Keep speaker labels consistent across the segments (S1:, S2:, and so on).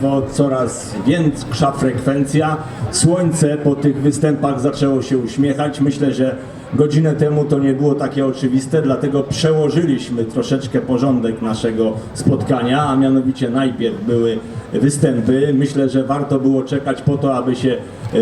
S1: No, coraz większa frekwencja. Słońce po tych występach zaczęło się uśmiechać. Myślę, że godzinę temu to nie było takie oczywiste, dlatego przełożyliśmy troszeczkę porządek naszego spotkania, a mianowicie najpierw były występy. Myślę, że warto było czekać po to, aby się e,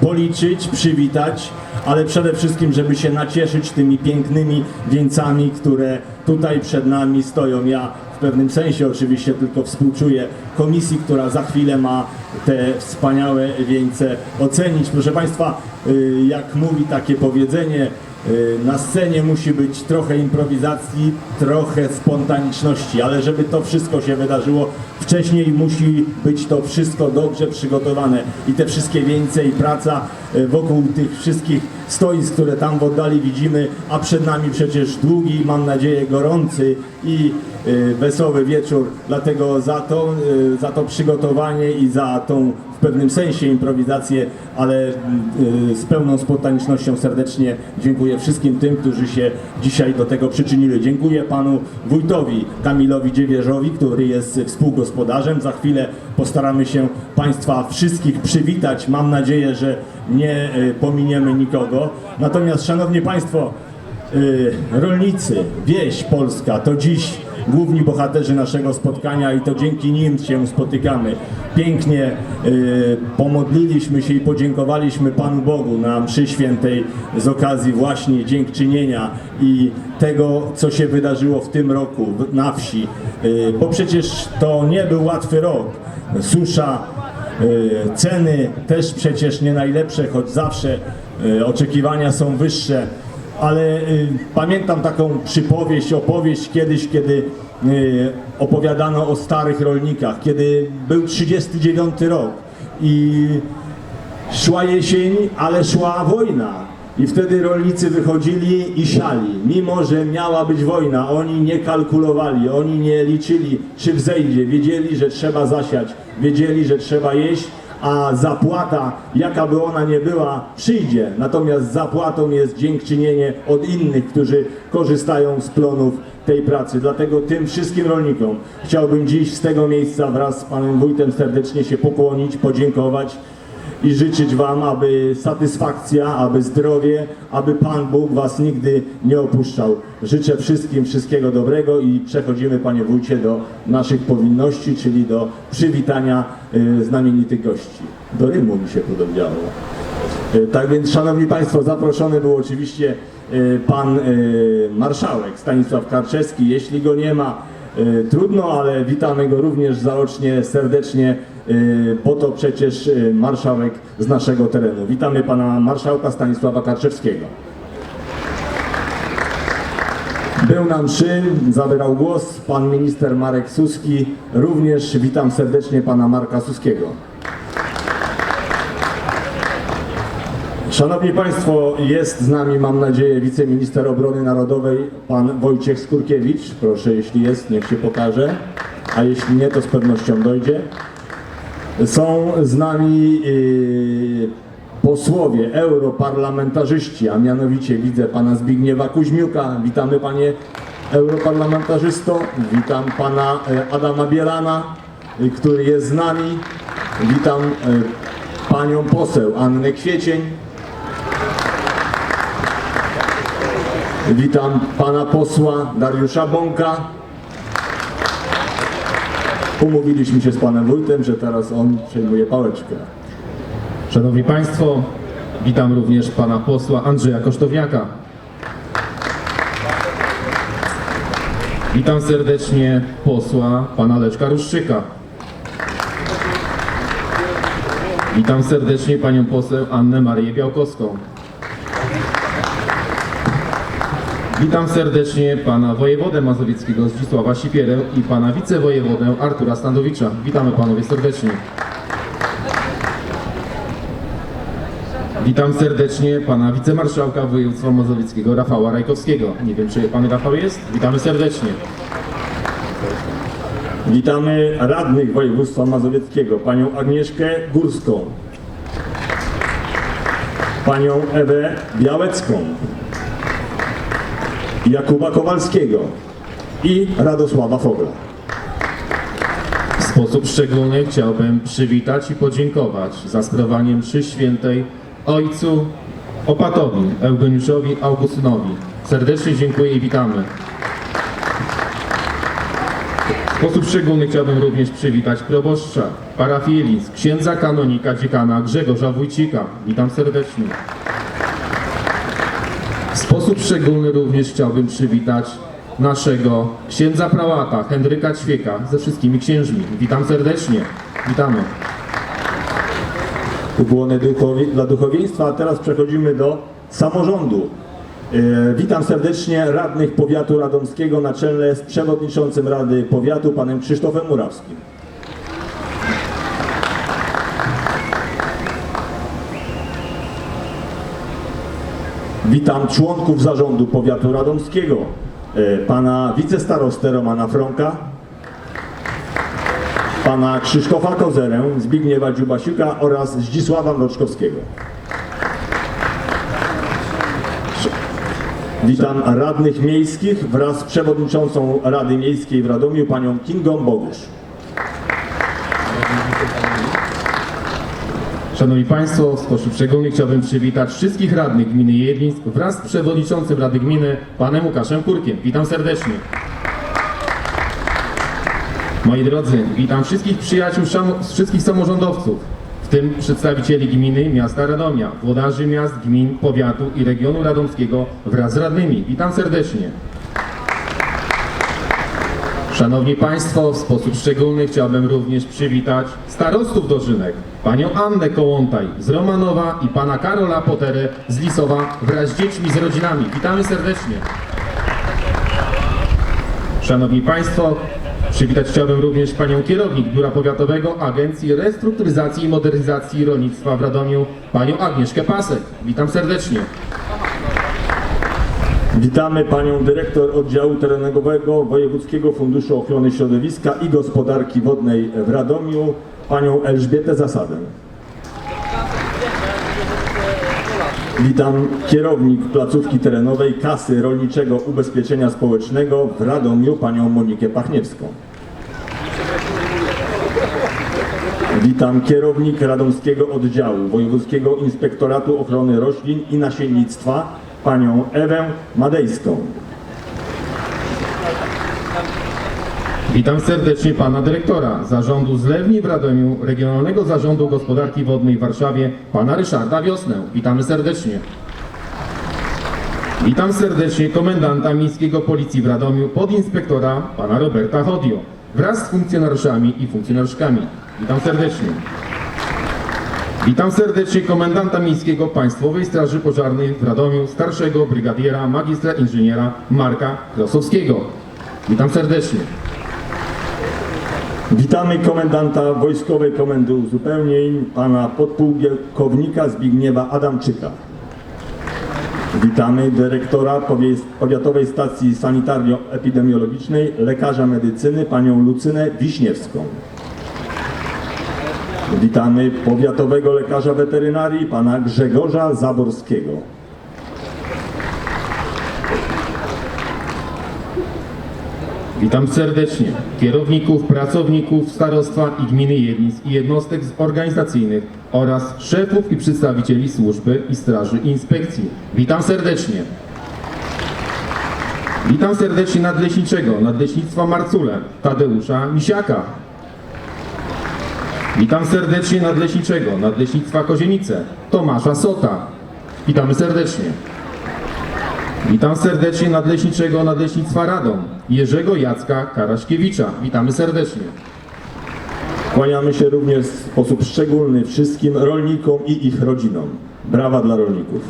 S1: policzyć, przywitać, ale przede wszystkim, żeby się nacieszyć tymi pięknymi wieńcami, które tutaj przed nami stoją. Ja w pewnym sensie oczywiście tylko współczuję komisji, która za chwilę ma te wspaniałe wieńce ocenić. Proszę Państwa, y, jak mówi takie powiedzenie, na scenie musi być trochę improwizacji, trochę spontaniczności, ale żeby to wszystko się wydarzyło, wcześniej musi być to wszystko dobrze przygotowane i te wszystkie wieńce i praca y, wokół tych wszystkich stoisk, które tam w oddali widzimy, a przed nami przecież długi, mam nadzieję gorący i y, wesoły wieczór. Dlatego za to, y, za to przygotowanie i za tą w pewnym sensie improwizację, ale y, z pełną spontanicznością serdecznie dziękuję wszystkim tym, którzy się dzisiaj do tego przyczynili. Dziękuję panu wójtowi Kamilowi Dziewierzowi, który jest współgospodarzem. Za chwilę postaramy się państwa wszystkich przywitać. Mam nadzieję, że nie y, pominiemy nikogo. Natomiast szanowni państwo, Y, rolnicy, wieś polska to dziś główni bohaterzy naszego spotkania i to dzięki nim się spotykamy. Pięknie y, pomodliliśmy się i podziękowaliśmy Panu Bogu na mszy świętej z okazji właśnie dziękczynienia i tego, co się wydarzyło w tym roku na wsi, y, bo przecież to nie był łatwy rok. Susza, y, ceny też przecież nie najlepsze, choć zawsze y, oczekiwania są wyższe ale y, pamiętam taką przypowieść, opowieść kiedyś, kiedy y, opowiadano o starych rolnikach, kiedy był 39 rok i szła jesień, ale szła wojna. I wtedy rolnicy wychodzili i siali. Mimo, że miała być wojna, oni nie kalkulowali, oni nie liczyli, czy wzejdzie. Wiedzieli, że trzeba zasiać, wiedzieli, że trzeba jeść, a zapłata, jaka by ona nie była, przyjdzie. Natomiast zapłatą jest dziękczynienie od innych, którzy korzystają z plonów tej pracy. Dlatego tym wszystkim rolnikom chciałbym dziś z tego miejsca wraz z panem wójtem serdecznie się pokłonić, podziękować i życzyć Wam, aby satysfakcja, aby zdrowie, aby Pan Bóg Was nigdy nie opuszczał. Życzę wszystkim wszystkiego dobrego i przechodzimy, Panie Wójcie, do naszych powinności, czyli do przywitania y, znamienitych gości. Do Rymu mi się podobało. Y, Tak więc, Szanowni Państwo, zaproszony był oczywiście y, Pan y, Marszałek Stanisław Karczewski. Jeśli go nie ma, trudno, ale witamy go również zaocznie, serdecznie, y, bo to przecież y, marszałek z naszego terenu. Witamy Pana Marszałka Stanisława Karczewskiego. Był na mszy, zabierał głos pan minister Marek Suski. Również witam serdecznie pana Marka Suskiego. Szanowni Państwo, jest z nami, mam nadzieję, wiceminister obrony narodowej, pan Wojciech Skurkiewicz. Proszę, jeśli jest, niech się pokaże, a jeśli nie, to z pewnością dojdzie. Są z nami yy, posłowie, europarlamentarzyści, a mianowicie widzę pana Zbigniewa Kuźmiuka. Witamy panie europarlamentarzysto. Witam pana e, Adama Bielana, y, który jest z nami. Witam e, panią poseł Annę Kwiecień. Witam pana posła Dariusza Bąka. Umówiliśmy się z panem wójtem, że teraz on przejmuje pałeczkę.
S2: Szanowni Państwo, witam również pana posła Andrzeja Kosztowniaka. Witam serdecznie posła pana Leszka Ruszczyka. Witam serdecznie panią poseł Annę Marię Białkowską. Witam serdecznie pana wojewodę mazowieckiego Zdzisława Sipierę i pana wicewojewodę Artura Standowicza. Witamy panowie serdecznie. Witam serdecznie pana wicemarszałka województwa mazowieckiego Rafała Rajkowskiego. Nie wiem, czy pan Rafał jest? Witamy serdecznie.
S1: Witamy radnych województwa mazowieckiego, panią Agnieszkę Górską, panią Ewę Białecką, Jakuba Kowalskiego i Radosława Fogla.
S2: Z sposób szczególny chciałbym przywitać i podziękować za sprawowanie mszy świętej ojcu opatowi Eugeniuszowi Augustynowi. Serdecznie dziękuję i witamy. W sposób szczególny chciałbym również przywitać proboszcza parafii Jelic, księdza kanonika dziekana Grzegorza Wójcika. Witam serdecznie. Sposób szczególny również chciałbym przywitać naszego księdza prałata Henryka Ćwieka ze wszystkimi księżmi. Witam serdecznie. Witamy.
S1: Ukłony duchowi, dla duchowieństwa, a teraz przechodzimy do samorządu. E, witam serdecznie radnych powiatu radomskiego na czele z przewodniczącym Rady Powiatu, panem Krzysztofem Murawskim. Witam członków zarządu powiatu radomskiego, e, pana wicestarostę Romana Fronka, pana Krzysztofa Kozerę, Zbigniewa Dziubasiuka oraz Zdzisława Mroczkowskiego. Witam radnych miejskich wraz z przewodniczącą Rady Miejskiej w Radomiu, panią Kingą Bogusz.
S2: Szanowni Państwo, sposób szczególny chciałbym przywitać wszystkich radnych gminy Jedlińsk wraz z przewodniczącym Rady Gminy, panem Łukaszem Kurkiem. Witam serdecznie. Moi drodzy, witam wszystkich przyjaciół, wszystkich samorządowców, w tym przedstawicieli gminy miasta Radomia, włodarzy miast, gmin, powiatu i regionu radomskiego wraz z radnymi. Witam serdecznie. Szanowni Państwo, w sposób szczególny chciałbym również przywitać starostów dożynek, panią Annę Kołątaj z Romanowa i pana Karola Poterę z Lisowa wraz z dziećmi, z rodzinami. Witamy serdecznie. Szanowni Państwo, przywitać chciałbym również panią kierownik Biura Powiatowego Agencji Restrukturyzacji i Modernizacji Rolnictwa w Radomiu, panią Agnieszkę Pasek. Witam serdecznie.
S1: Witamy panią dyrektor oddziału terenowego Wojewódzkiego Funduszu Ochrony Środowiska i Gospodarki Wodnej w Radomiu, panią Elżbietę Zasadę. Witam kierownik placówki terenowej Kasy Rolniczego Ubezpieczenia Społecznego w Radomiu, panią Monikę Pachniewską. Witam kierownik Radomskiego Oddziału Wojewódzkiego Inspektoratu Ochrony Roślin i Nasiennictwa, panią Ewę Madejską.
S2: Witam serdecznie pana dyrektora Zarządu Zlewni w Radomiu, Regionalnego Zarządu Gospodarki Wodnej w Warszawie, pana Ryszarda Wiosnę. Witamy serdecznie. Witam serdecznie komendanta Miejskiego Policji w Radomiu, podinspektora pana Roberta Chodio, wraz z funkcjonariuszami i funkcjonariuszkami. Witam serdecznie. Witam serdecznie komendanta Miejskiego Państwowej Straży Pożarnej w Radomiu, starszego brygadiera, magistra inżyniera Marka Krosowskiego. Witam serdecznie.
S1: Witamy komendanta Wojskowej Komendy Uzupełnień, pana podpułkownika Zbigniewa Adamczyka. Witamy dyrektora Powiatowej Stacji Sanitarno-Epidemiologicznej, lekarza medycyny, panią Lucynę Wiśniewską. Witamy powiatowego lekarza weterynarii, pana Grzegorza Zaborskiego.
S2: Witam serdecznie kierowników, pracowników starostwa i gminy Jedlińsk i jednostek organizacyjnych oraz szefów i przedstawicieli służby i straży i inspekcji. Witam serdecznie. Witam serdecznie nadleśniczego, nadleśnictwa Marcule, Tadeusza Misiaka. Witam serdecznie nadleśniczego, nadleśnictwa Kozienice, Tomasza Sota. Witamy serdecznie. Witam serdecznie nadleśniczego Nadleśnictwa Radom, Jerzego Jacka Karaśkiewicza. Witamy serdecznie.
S1: Kłaniamy się również w sposób szczególny wszystkim rolnikom i ich rodzinom. Brawa dla rolników.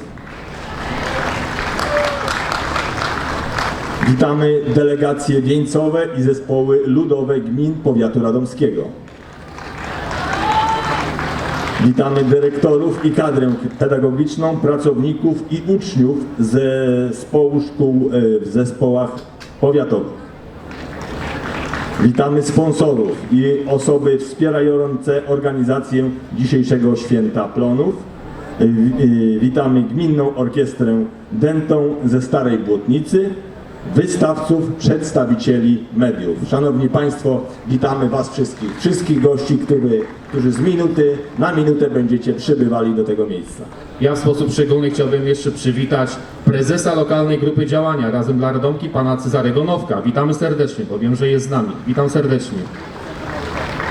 S1: Witamy delegacje wieńcowe i zespoły ludowe gmin powiatu radomskiego. Witamy dyrektorów i kadrę pedagogiczną, pracowników i uczniów ze zespołu szkół e, w zespołach powiatowych. Witamy sponsorów i osoby wspierające organizację dzisiejszego Święta Plonów. Y, y, Witamy Gminną Orkiestrę Dentą ze Starej Błotnicy wystawców, przedstawicieli mediów. Szanowni Państwo, witamy Was wszystkich, wszystkich gości, który, którzy z minuty na minutę będziecie przybywali do tego miejsca.
S2: Ja w sposób szczególny chciałbym jeszcze przywitać prezesa lokalnej grupy działania Razem dla Radomki, pana Cezarego Nowka. Witamy serdecznie, bo wiem, że jest z nami. Witam serdecznie.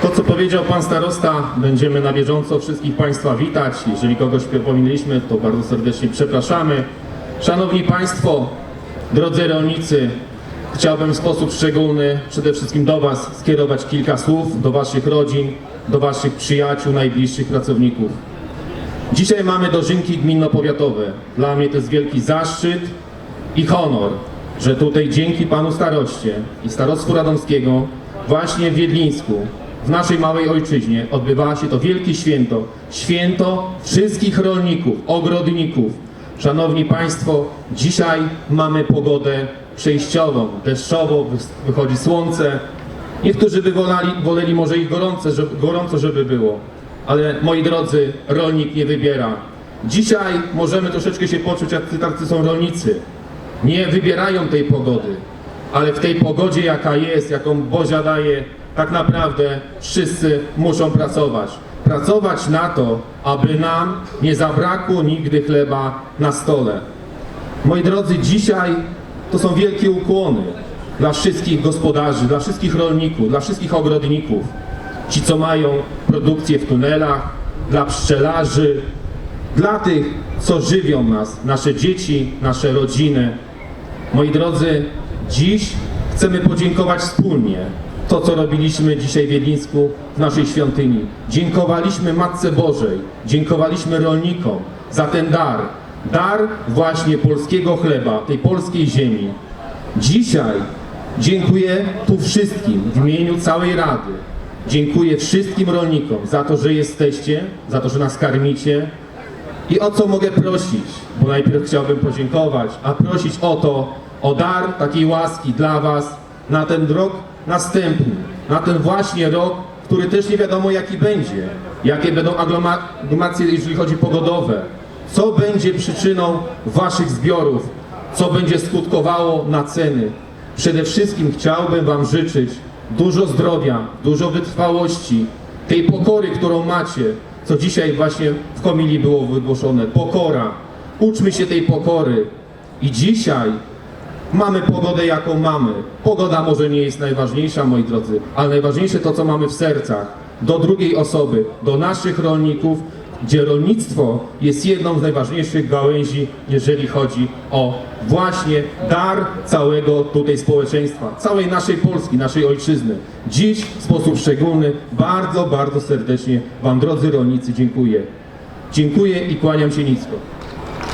S2: To, co powiedział pan starosta, będziemy na bieżąco wszystkich państwa witać. Jeżeli kogoś pominęliśmy, to bardzo serdecznie przepraszamy. Szanowni państwo, drodzy rolnicy, chciałbym w sposób szczególny przede wszystkim do was skierować kilka słów, do waszych rodzin, do waszych przyjaciół, najbliższych pracowników. Dzisiaj mamy dożynki gminno-powiatowe. Dla mnie to jest wielki zaszczyt i honor, że tutaj dzięki panu staroście i starostwu radomskiego właśnie w Wiedlińsku, w naszej małej ojczyźnie odbywała się to wielkie święto. Święto wszystkich rolników, ogrodników. Szanowni Państwo, dzisiaj mamy pogodę przejściową, deszczowo, wy- wychodzi słońce. Niektórzy by wolali, woleli może i gorące, żeby, gorąco, żeby było. Ale moi drodzy, rolnik nie wybiera. Dzisiaj możemy troszeczkę się poczuć, jak tacy są rolnicy. Nie wybierają tej pogody, ale w tej pogodzie, jaka jest, jaką Bozia daje, tak naprawdę wszyscy muszą pracować. Pracować na to, aby nam nie zabrakło nigdy chleba na stole. Moi drodzy, dzisiaj to są wielkie ukłony dla wszystkich gospodarzy, dla wszystkich rolników, dla wszystkich ogrodników. Ci, co mają produkcję w tunelach, dla pszczelarzy, dla tych, co żywią nas, nasze dzieci, nasze rodziny. Moi drodzy, dziś chcemy podziękować wspólnie to, co robiliśmy dzisiaj w Wiedlińsku w naszej świątyni. Dziękowaliśmy Matce Bożej, dziękowaliśmy rolnikom za ten dar. Dar właśnie polskiego chleba, tej polskiej ziemi. Dzisiaj dziękuję tu wszystkim w imieniu całej Rady. Dziękuję wszystkim rolnikom za to, że jesteście, za to, że nas karmicie, i o co mogę prosić? Bo najpierw chciałbym podziękować, a prosić o to, o dar takiej łaski dla Was na ten rok następny, na ten właśnie rok, który też nie wiadomo jaki będzie, jakie będą aglomeracje, jeżeli chodzi pogodowe, co będzie przyczyną Waszych zbiorów, co będzie skutkowało na ceny. Przede wszystkim chciałbym Wam życzyć dużo zdrowia, dużo wytrwałości, tej pokory, którą macie, co dzisiaj właśnie w homilii było wygłoszone. Pokora. Uczmy się tej pokory. I dzisiaj mamy pogodę, jaką mamy. Pogoda może nie jest najważniejsza, moi drodzy, ale najważniejsze to, co mamy w sercach. Do drugiej osoby, do naszych rolników, gdzie rolnictwo jest jedną z najważniejszych gałęzi, jeżeli chodzi o właśnie dar całego tutaj społeczeństwa, całej naszej Polski, naszej ojczyzny. Dziś w sposób szczególny bardzo, bardzo serdecznie Wam, drodzy rolnicy, dziękuję. Dziękuję i kłaniam się nisko.